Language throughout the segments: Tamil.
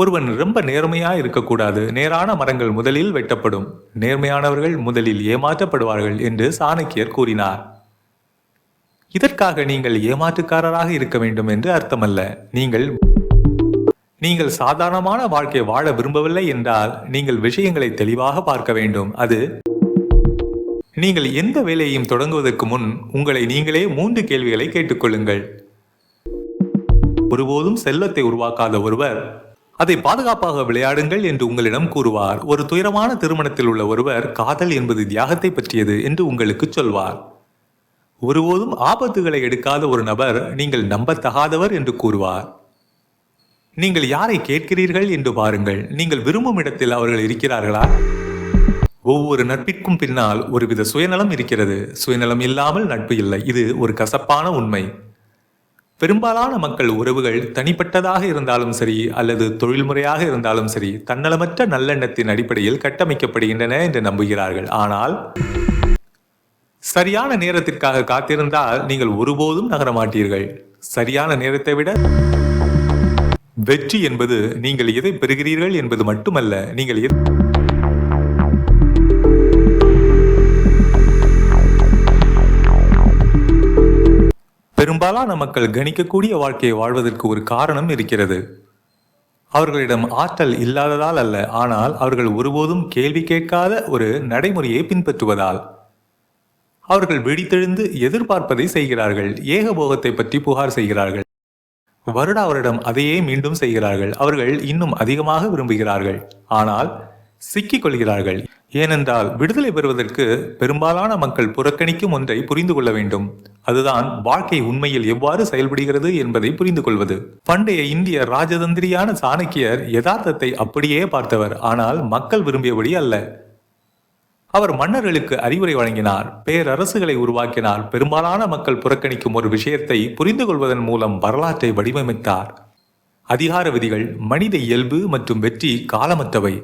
ஒருவன் ரொம்ப நேர்மையா இருக்கக்கூடாது. நேரான மரங்கள் முதலில் வெட்டப்படும். நேர்மையானவர்கள் முதலில் ஏமாற்றப்படுவார்கள் என்று சாணக்கியர் கூறினார். இதற்காக நீங்கள் ஏமாற்றுக்காரராக இருக்க வேண்டும் என்று அர்த்தமல்ல. நீங்கள் நீங்கள் சாதாரணமான வாழ்க்கை வாழ விரும்பவில்லை என்றால் நீங்கள் விஷயங்களை தெளிவாக பார்க்க வேண்டும். அது நீங்கள் எந்த வேலையையும் தொடங்குவதற்கு முன் உங்களை நீங்களே மூன்று கேள்விகளை கேட்டுக்கொள்ளுங்கள். ஒருபோதும் செல்வத்தை உருவாக்காத ஒருவர் அதை பாதுகாப்பாக விளையாடுங்கள் என்று உங்களிடம் கூறுவார். ஒரு துயரமான திருமணத்தில் உள்ள ஒருவர் காதல் என்பது தியாகத்தை பற்றியது என்று உங்களுக்கு சொல்வார். ஒருபோதும் ஆபத்துகளை எடுக்காத ஒரு நபர் நீங்கள் நம்பத்தகாதவர் என்று கூறுவார். நீங்கள் யாரை கேட்கிறீர்கள் என்று பாருங்கள். நீங்கள் விரும்பும் இடத்தில் அவர்கள் இருக்கிறார்களா? ஒவ்வொரு நட்பிற்கும் பின்னால் ஒருவித சுயநலம் இருக்கிறது. சுயநலம் இல்லாமல் நட்பு இல்லை. இது ஒரு கசப்பான உண்மை. பெரும்பாலான மக்கள் உறவுகள் தனிப்பட்டதாக இருந்தாலும் சரி அல்லது தொழில்முறையாக இருந்தாலும் சரி தன்னலமற்ற நல்லெண்ணத்தின் அடிப்படையில் கட்டமைக்கப்படுகின்றன என்று நம்புகிறார்கள். ஆனால் சரியான நேரத்திற்காக காத்திருந்தால் நீங்கள் ஒருபோதும் நகர மாட்டீர்கள். சரியான நேரத்தை விட வெற்றி என்பது நீங்கள் எதை பெறுகிறீர்கள் என்பது மட்டுமல்ல நீங்கள் எத்- பெரும்பாலான மக்கள் கணிக்கக்கூடிய வாழ்க்கையை வாழ்வதற்கு ஒரு காரணம் இருக்கிறது. அவர்களிடம் ஆற்றல் இல்லாததால் அல்ல ஆனால் அவர்கள் ஒருபோதும் கேள்வி கேட்காத ஒரு நடைமுறையை பின்பற்றுவதால். அவர்கள் வெடித்தெழுந்து எதிர்பார்ப்பதை செய்கிறார்கள் ஏகபோகத்தை பற்றி புகார் செய்கிறார்கள். வருடா வருடம் அதையே மீண்டும் செய்கிறார்கள் அவர்கள் இன்னும் அதிகமாக விரும்புகிறார்கள் ஆனால் சிக்கிக் கொள்கிறார்கள். ஏனென்றால் விடுதலை பெறுவதற்கு பெரும்பாலான மக்கள் புறக்கணிக்கும் ஒன்றை புரிந்து கொள்ள வேண்டும். அதுதான் வாழ்க்கை உண்மையில் எவ்வாறு செயல்படுகிறது என்பதை புரிந்து கொள்வது. பண்டைய இந்திய ராஜதந்திரியான சாணக்கியர் யதார்த்தத்தை அப்படியே பார்த்தவர் ஆனால் மக்கள் விரும்பியபடி அல்ல. அவர் மன்னர்களுக்கு அறிவுரை வழங்கினார் பேரரசுகளை உருவாக்கினார் பெரும்பாலான மக்கள் புறக்கணிக்கும் ஒரு விஷயத்தை புரிந்து கொள்வதன் மூலம் வரலாற்றை வடிவமைத்தார். அதிகார விதிகள் மனித இயல்பு மற்றும் வெற்றி காலமற்றவை.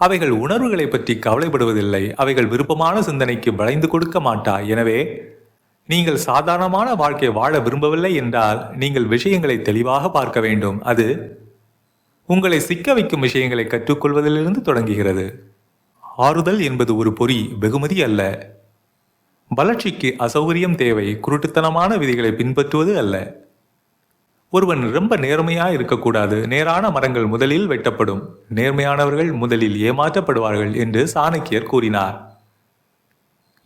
அவைகள் உணர்வுகளை பற்றி கவலைப்படுவதில்லை அவைகள் விருப்பமான சிந்தனைக்கு வளைந்து கொடுக்க மாட்டா. எனவே நீங்கள் சாதாரணமான வாழ்க்கை வாழ விரும்பவில்லை என்றால் நீங்கள் விஷயங்களை தெளிவாக பார்க்க வேண்டும். அது உங்களை சிக்க வைக்கும் விஷயங்களை கற்றுக்கொள்வதிலிருந்து தொடங்குகிறது. ஆறுதல் என்பது ஒரு பொறி வெகுமதி அல்ல. வளர்ச்சிக்கு அசௌகரியம் தேவை குருட்டுத்தனமான விதிகளை பின்பற்றுவது அல்ல. ஒருவன் ரொம்ப நேர்மையாக இருக்கக்கூடாது நேரான மரங்கள் முதலில் வெட்டப்படும் நேர்மையானவர்கள் முதலில் ஏமாற்றப்படுவார்கள் என்று சாணக்கியர் கூறினார்.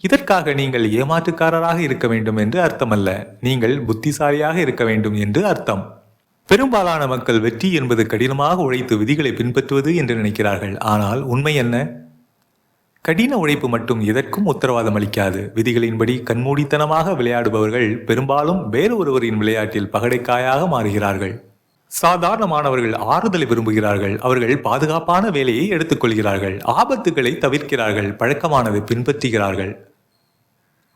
இதற்காக நீங்கள் ஏமாற்றுக்காரராக இருக்க வேண்டும் என்று அர்த்தமல்ல. நீங்கள் புத்திசாலியாக இருக்க வேண்டும் என்று அர்த்தம். பெரும்பாலான மக்கள் வெற்றி என்பது கடினமாக உழைத்து விதிகளை பின்பற்றுவது என்று நினைக்கிறார்கள். ஆனால் உண்மை என்ன? கடின உழைப்பு மட்டும் எதற்கும் உத்தரவாதம் அளிக்காது. விதிகளின்படி கண்மூடித்தனமாக விளையாடுபவர்கள் பெரும்பாலும் வேறு ஒருவரின் விளையாட்டில் பகடைக்காயாக மாறுகிறார்கள். சாதாரணமானவர்கள் ஆறுதலை விரும்புகிறார்கள். அவர்கள் பாதுகாப்பான வேலையை எடுத்துக்கொள்கிறார்கள். ஆபத்துகளை தவிர்க்கிறார்கள். பழக்கமானதை பின்பற்றுகிறார்கள்.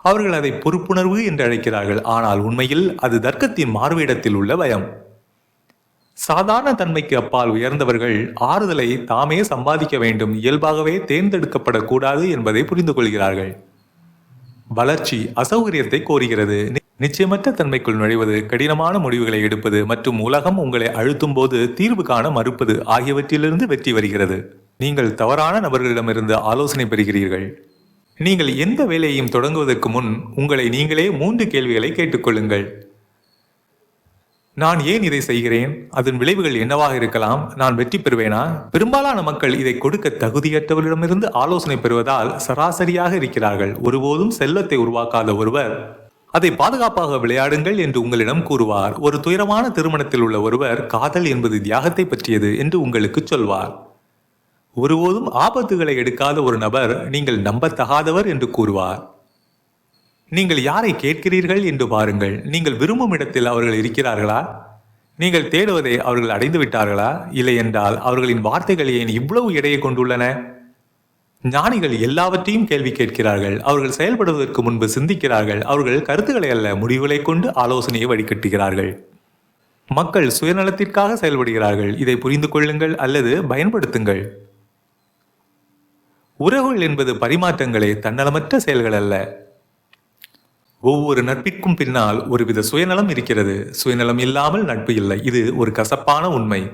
அவர்கள் அதை பொறுப்புணர்வு என்று அழைக்கிறார்கள். ஆனால் உண்மையில் அது தர்க்கத்தின் மாறுவேடத்தில் உள்ள பயம். சாதாரண தன்மைக்கு அப்பால் உயர்ந்தவர்கள் ஆறுதலை தாமே சம்பாதிக்க வேண்டும் இயல்பாகவே தேர்ந்தெடுக்கப்படக்கூடாது என்பதை புரிந்து கொள்கிறார்கள். வளர்ச்சி அசௌகரியத்தை கோருகிறது. நி- நிச்சயமற்ற தன்மைக்குள் நுழைவது கடினமான முடிவுகளை எடுப்பது மற்றும் உலகம் உங்களை அழுத்தும் போது தீர்வு காண மறுப்பது ஆகியவற்றிலிருந்து வெற்றி வருகிறது. நீங்கள் தவறான நபர்களிடமிருந்து ஆலோசனை பெறுகிறீர்கள். நீங்கள் எந்த வேலையையும் தொடங்குவதற்கு முன் உங்களை நீங்களே மூன்று கேள்விகளை கேட்டுக்கொள்ளுங்கள். நான் ஏன் இதை செய்கிறேன்? அதன் விளைவுகள் என்னவாக இருக்கலாம்? நான் வெற்றி பெறுவேனா? பெரும்பாலான மக்கள் இதை கொடுக்க தகுதியற்றவரிடமிருந்து ஆலோசனை பெறுவதால் சராசரியாக இருக்கிறார்கள். ஒருபோதும் செல்வத்தை உருவாக்காத ஒருவர் அதை பாதுகாப்பாக விளையாடுங்கள் என்று உங்களிடம் கூறுவார். ஒரு துயரமான திருமணத்தில் உள்ள ஒருவர் காதல் என்பது தியாகத்தை பற்றியது என்று உங்களுக்கு சொல்வார். ஒருபோதும் ஆபத்துகளை எடுக்காத ஒரு நபர் நீங்கள் நம்பத்தகாதவர் என்று கூறுவார். நீங்கள் யாரை கேட்கிறீர்கள் என்று பாருங்கள். நீங்கள் விரும்பும் இடத்தில் அவர்கள் இருக்கிறார்களா? நீங்கள் தேடுவதை அவர்கள் அடைந்து விட்டார்களா? இல்லை என்றால் அவர்களின் வார்த்தைகள் ஏன் இவ்வளவு எடையை கொண்டுள்ளன? ஞானிகள் எல்லாவற்றையும் கேள்வி கேட்கிறார்கள். அவர்கள் செயல்படுவதற்கு முன்பு சிந்திக்கிறார்கள். அவர்கள் கருத்துக்களை அல்ல முடிவுகளை கொண்டு ஆலோசனையை வழிகட்டுகிறார்கள். மக்கள் சுயநலத்திற்காக செயல்படுகிறார்கள். இதை புரிந்து கொள்ளுங்கள் அல்லது பயன்படுத்துங்கள். உறவுகள் என்பது பரிமாற்றங்களே தன்னலமற்ற செயல்கள் அல்ல. ஒவ்வொரு நட்பிற்கும் பின்னால் ஒருவித சுயநலம் இருக்கிறது. சுயநலம் இல்லாமல் நட்பு இல்லை. இது ஒரு கசப்பான உண்மை.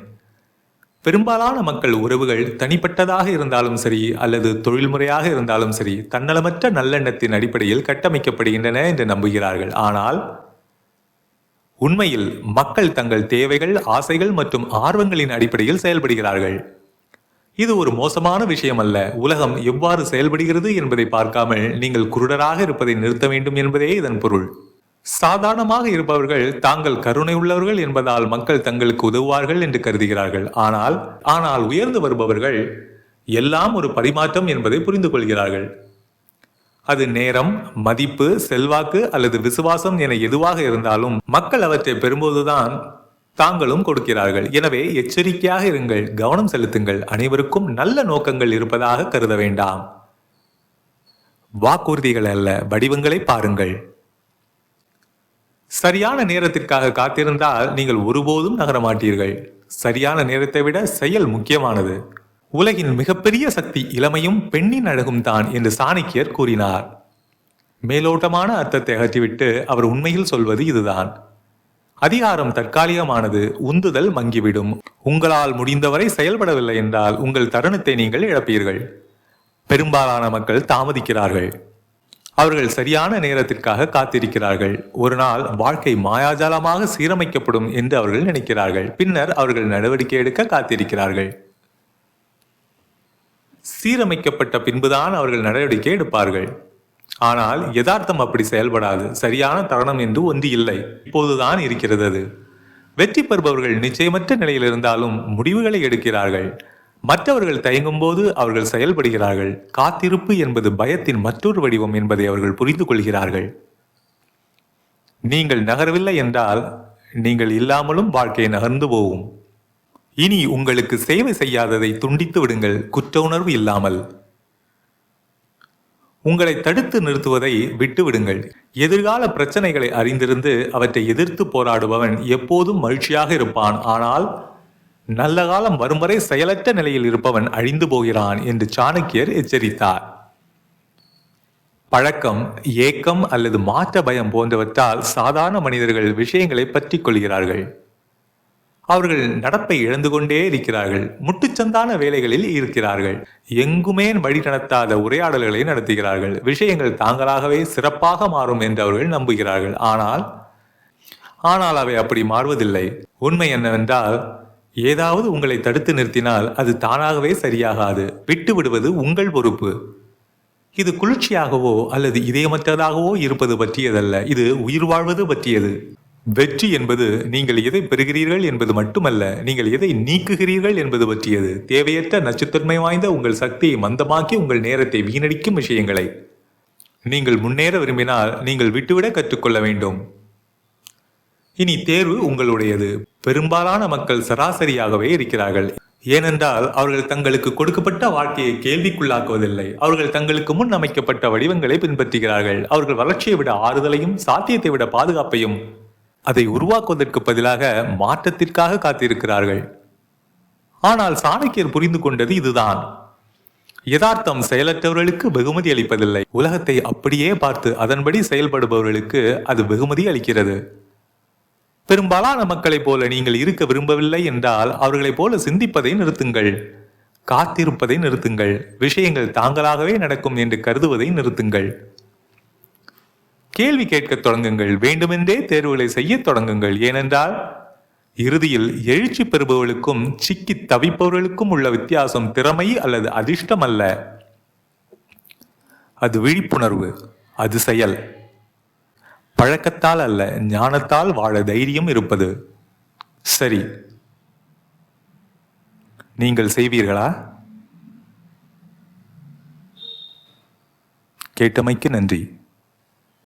பெரும்பாலான மக்கள் உறவுகள் தனிப்பட்டதாக இருந்தாலும் சரி அல்லது தொழில்முறையாக இருந்தாலும் சரி தன்னலமற்ற நல்லெண்ணத்தின் அடிப்படையில் கட்டமைக்கப்படுகின்றன என்று நம்புகிறார்கள். ஆனால் உண்மையில் மக்கள் தங்கள் தேவைகள் ஆசைகள் மற்றும் ஆர்வங்களின் அடிப்படையில் செயல்படுகிறார்கள். இது ஒரு மோசமான விஷயம் அல்ல உலகம் எவ்வாறு செயல்படுகிறது என்பதை பார்க்காமல் நீங்கள் குருடராக இருப்பதை நிறுத்த வேண்டும் என்பதே இதன் பொருள். சாதாரணமாக இருப்பவர்கள் தாங்கள் கருணை உள்ளவர்கள் என்பதால் மக்கள் தங்களுக்கு உதவுவார்கள் என்று கருதுகிறார்கள். ஆனால் ஆனால் உயர்ந்து வருபவர்கள் எல்லாம் ஒரு பரிமாற்றம் என்பதை புரிந்து கொள்கிறார்கள். அது நேரம் மதிப்பு செல்வாக்கு அல்லது விசுவாசம் என எதுவாக இருந்தாலும் மக்கள் அவற்றை பெறும்போதுதான் தாங்களும் கொடுக்கிறார்கள். எனவே எச்சரிக்கையாக இருங்கள். கவனம் செலுத்துங்கள். அனைவருக்கும் நல்ல நோக்கங்கள் இருப்பதாக கருத வேண்டாம். வாக்குறுதிகள் அல்ல. வடிவங்களை பாருங்கள். சரியான நேரத்திற்காக காத்திருந்தால் நீங்கள் ஒருபோதும் நகரமாட்டீர்கள் சரியான நேரத்தை விட செயல் முக்கியமானது. உலகின் மிகப்பெரிய சக்தி இளமையும் பெண்ணின் அழகும் தான் என்று சாணக்கியர் கூறினார். மேலோட்டமான அர்த்தத்தை அகற்றிவிட்டு அவர் உண்மையில் சொல்வது இதுதான். அதிகாரம் தற்காலிகமானது உந்துதல் மங்கிவிடும். உங்களால் முடிந்தவரை செயல்படவில்லை என்றால் உங்கள் தருணத்தை நீங்கள் இழப்பீர்கள். பெரும்பாலான மக்கள் தாமதிக்கிறார்கள். அவர்கள் சரியான நேரத்திற்காக காத்திருக்கிறார்கள். ஒரு நாள் வாழ்க்கை மாயாஜாலமாக சீரமைக்கப்படும் என்று அவர்கள் நினைக்கிறார்கள். பின்னர் அவர்கள் நடவடிக்கை எடுக்க காத்திருக்கிறார்கள். சீரமைக்கப்பட்ட பின்புதான் அவர்கள் நடவடிக்கை எடுப்பார்கள். ஆனால் யதார்த்தம் அப்படி செயல்படாது. சரியான தருணம் என்று ஒன்று இல்லை. இப்போதுதான் இருக்கிறது அது. வெற்றி பெறுபவர்கள் நிச்சயமற்ற நிலையில் இருந்தாலும் முடிவுகளை எடுக்கிறார்கள். மற்றவர்கள் தயங்கும் போது அவர்கள் செயல்படுகிறார்கள். காத்திருப்பு என்பது பயத்தின் மற்றொரு வடிவம் என்பதை அவர்கள் புரிந்து கொள்கிறார்கள். நீங்கள் நகரவில்லை என்றால் நீங்கள் இல்லாமலும் வாழ்க்கை நகர்ந்து போகும். இனி உங்களுக்கு சேவை செய்யாததை துண்டித்து விடுங்கள். குற்ற உணர்வு இல்லாமல். உங்களை தடுத்து நிறுத்துவதை விட்டுவிடுங்கள். எதிர்கால பிரச்சனைகளை அறிந்திருந்து அவற்றை எதிர்த்து போராடுபவன் எப்போதும் மகிழ்ச்சியாக இருப்பான். ஆனால் நல்ல காலம் வரும் வரை செயலற்ற நிலையில் இருப்பவன் அழிந்து போகிறான் என்று சாணக்கியர் எச்சரித்தார். பழக்கம் ஏக்கம் அல்லது மாற்ற பயம் போன்றவற்றால் சாதாரண மனிதர்கள் விஷயங்களை பற்றி கொள்கிறார்கள். அவர்கள் நடப்பை இழந்து கொண்டே இருக்கிறார்கள். முட்டுச்சந்தான வேலைகளில் இருக்கிறார்கள். எங்குமே வழி நடத்தாத உரையாடல்களை நடத்துகிறார்கள். விஷயங்கள் தாங்களாகவே சிறப்பாக மாறும் என்று அவர்கள் நம்புகிறார்கள். ஆனால் ஆனால் அவை அப்படி மாறுவதில்லை. உண்மை என்னவென்றால் ஏதாவது உங்களை தடுத்து நிறுத்தினால் அது தானாகவே சரியாகாது. விட்டு விடுவது உங்கள் பொறுப்பு. இது குளிர்ச்சியாகவோ அல்லது இதயமற்றதாகவோ இருப்பது பற்றியதல்ல. இது உயிர் வாழ்வது பற்றியது. வெற்றி என்பது நீங்கள் எதை பெறுகிறீர்கள் என்பது மட்டுமல்ல நீங்கள் எதை நீக்குகிறீர்கள் என்பது பற்றியது. தேவையற்ற நச்சுத்தன்மை வாய்ந்த உங்கள் சக்தியை மந்தமாக்கி உங்கள் நேரத்தை வீணடிக்கும் விஷயங்களை. நீங்கள் முன்னேற விரும்பினால் நீங்கள் விட்டுவிட கற்றுக்கொள்ள வேண்டும். இனி தேர்வு உங்களுடையது. பெரும்பாலான மக்கள் சராசரியாகவே இருக்கிறார்கள். ஏனென்றால் அவர்கள் தங்களுக்கு கொடுக்கப்பட்ட வாழ்க்கையை கேள்விக்குள்ளாக்குவதில்லை. அவர்கள் தங்களுக்கு முன் அமைக்கப்பட்ட வடிவங்களை பின்பற்றுகிறார்கள். அவர்கள் வளர்ச்சியை விட ஆறுதலையும் சாத்தியத்தை விட பாதுகாப்பையும் அதை உருவாக்குவதற்கு பதிலாக மாற்றத்திற்காக காத்திருக்கிறார்கள். ஆனால் சாணக்கியர் புரிந்து கொண்டது இதுதான். யதார்த்தம் செயலற்றவர்களுக்கு வெகுமதி அளிப்பதில்லை. உலகத்தை அப்படியே பார்த்து அதன்படி செயல்படுபவர்களுக்கு அது வெகுமதி அளிக்கிறது. பெரும்பாலான மக்களைப் போல நீங்கள் இருக்க விரும்பவில்லை என்றால் அவர்களைப் போல சிந்திப்பதை நிறுத்துங்கள். காத்திருப்பதை நிறுத்துங்கள். விஷயங்கள் தாங்களாகவே நடக்கும் என்று கருதுவதை நிறுத்துங்கள். கேள்வி கேட்க தொடங்குங்கள். வேண்டுமென்றே தேர்வுகளை செய்யத் தொடங்குங்கள். ஏனென்றால் இறுதியில் எழுச்சி பெறுபவர்களுக்கும் சிக்கி தவிப்பவர்களுக்கும் உள்ள வித்தியாசம் திறமை அல்லது அதிர்ஷ்டம் அல்ல. அது விழிப்புணர்வு அது செயல். பழக்கத்தால் அல்ல ஞானத்தால் வாழ தைரியம் இருப்பது. சரி. நீங்கள் செய்வீர்களா? கேட்டமைக்கு நன்றி.